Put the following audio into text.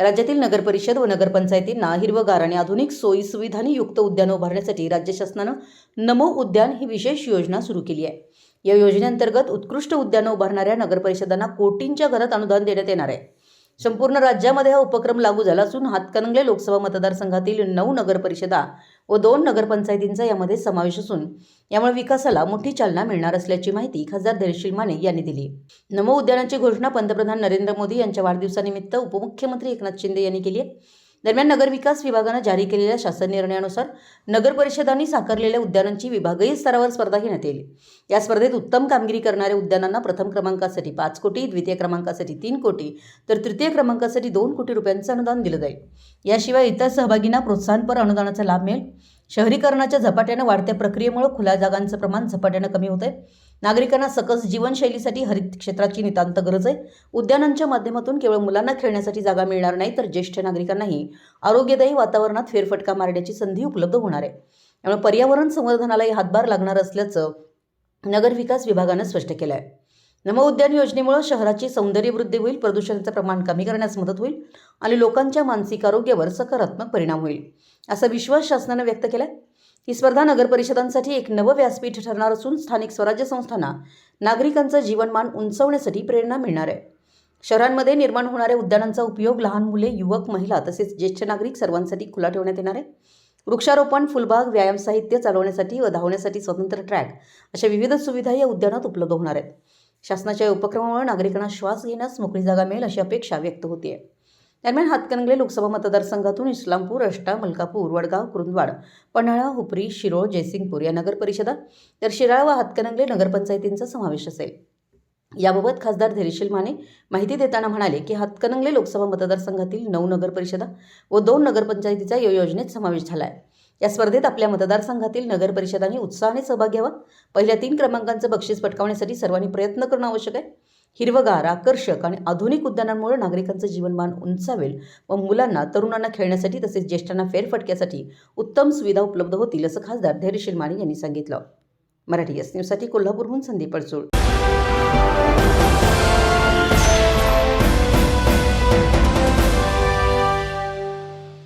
राज्यातील नगरपरिषद व नगरपंचायतींना हिरवगार आणि आधुनिक सोयी सुविधांनी युक्त उद्यानं उभारण्यासाठी राज्य शासनानं नमो उद्यान ही विशेष योजना सुरू केली आहे. या योजनेअंतर्गत उत्कृष्ट उद्यानं उभारणाऱ्या नगरपरिषदांना कोटींच्या घरात अनुदान देण्यात येणार आहे. संपूर्ण राज्यामध्ये हा उपक्रम लागू झाला असून हातकणंगले लोकसभा मतदारसंघातील नऊ नगरपरिषदा व दोन नगरपंचायतींचा यामध्ये समावेश असून यामुळे विकासाला मोठी चालना मिळणार असल्याची माहिती खासदार धैर्यशील माने यांनी दिली. नमो उद्यानाची घोषणा पंतप्रधान नरेंद्र मोदी यांच्या वाढदिवसानिमित्त उपमुख्यमंत्री एकनाथ शिंदे यांनी केली आहे. दरम्यान नगरविकास विभागानं जारी केलेल्या शासन निर्णयानुसार नगर परिषदांनी साकारलेल्या उद्यानांची विभागीय स्तरावर स्पर्धा घेण्यात येईल. या स्पर्धेत उत्तम कामगिरी करणाऱ्या उद्यानांना प्रथम क्रमांकासाठी पाच कोटी द्वितीय क्रमांकासाठी तीन कोटी तर तृतीय क्रमांकासाठी दोन कोटी रुपयांचं अनुदान दिलं जाईल. याशिवाय इतर सहभागींना प्रोत्साहनपर अनुदानाचा लाभ मिळेल. शहरीकरणाच्या झपाट्यानं वाढत्या प्रक्रियेमुळे खुल्या जागांचं प्रमाण झपाट्यानं कमी होत आहे नागरिकांना सकस जीवनशैलीसाठी हरित क्षेत्राची नितांत गरज आहे. उद्यानांच्या माध्यमातून केवळ मुलांना खेळण्यासाठी जागा मिळणार नाही तर ज्येष्ठ नागरिकांनाही आरोग्यदायी वातावरणात फेरफटका मारण्याची संधी उपलब्ध होणार आहे. त्यामुळे पर्यावरण संवर्धनालाही हातभार लागणार असल्याचं नगरविकास विभागानं स्पष्ट केलं आहे नमोउद्यान योजनेमुळे शहराची सौंदर्यवृद्धी होईल प्रदूषणाचं प्रमाण कमी करण्यास मदत होईल आणि लोकांच्या मानसिक आरोग्यावर सकारात्मक परिणाम होईल असा विश्वास शासनानं व्यक्त केला आहे ही स्पर्धा नगर परिषदांसाठी एक नवं व्यासपीठ ठरणार असून स्थानिक स्वराज्य संस्थांना नागरिकांचं जीवनमान उंचवण्यासाठी प्रेरणा मिळणार आहे. शहरांमध्ये निर्माण होणाऱ्या उद्यानांचा उपयोग लहान मुले युवक महिला तसेच ज्येष्ठ नागरिक सर्वांसाठी खुला ठेवण्यात येणार आहे. वृक्षारोपण फुलबाग व्यायाम साहित्य चालवण्यासाठी व धावण्यासाठी स्वतंत्र ट्रॅक अशा विविध सुविधा या उद्यानात उपलब्ध होणार आहेत. शासनाच्या या उपक्रमामुळे नागरिकांना श्वास घेण्यास मोकळी जागा मिळेल अशी अपेक्षा व्यक्त होती आहे दरम्यान हातकणंगले लोकसभा मतदारसंघातून इस्लामपूर अष्टा मलकापूर वडगाव कुरुंदवाड पन्हाळा हुपरी शिरोळ जयसिंगपूर या नगरपरिषदा तर शिराळा व हातकणंगले नगरपंचायतींचा समावेश असेल. याबाबत खासदार धैर्यशील माने माहिती देताना म्हणाले की हातकणंगले लोकसभा मतदारसंघातील नऊ नगरपरिषदा व दोन नगरपंचायतीचा या योजनेत समावेश झाला आहे या स्पर्धेत आपल्या मतदारसंघातील नगरपरिषदांनी उत्साहाने सहभाग घ्यावा. पहिल्या तीन क्रमांकांचं बक्षीस पटकावण्यासाठी सर्वांनी प्रयत्न करणं आवश्यक आहे. हिरवगार आकर्षक आणि आधुनिक उद्यानांमुळे नागरिकांचं जीवनमान उंचावेल व मुलांना तरुणांना खेळण्यासाठी तसेच ज्येष्ठांना फेरफटक्यासाठी उत्तम सुविधा उपलब्ध होतील असं खासदार धैर्यशील माने यांनी सांगितलं. मराठी एस न्यूजसाठी कोल्हापूरहून संदीप पडसूळ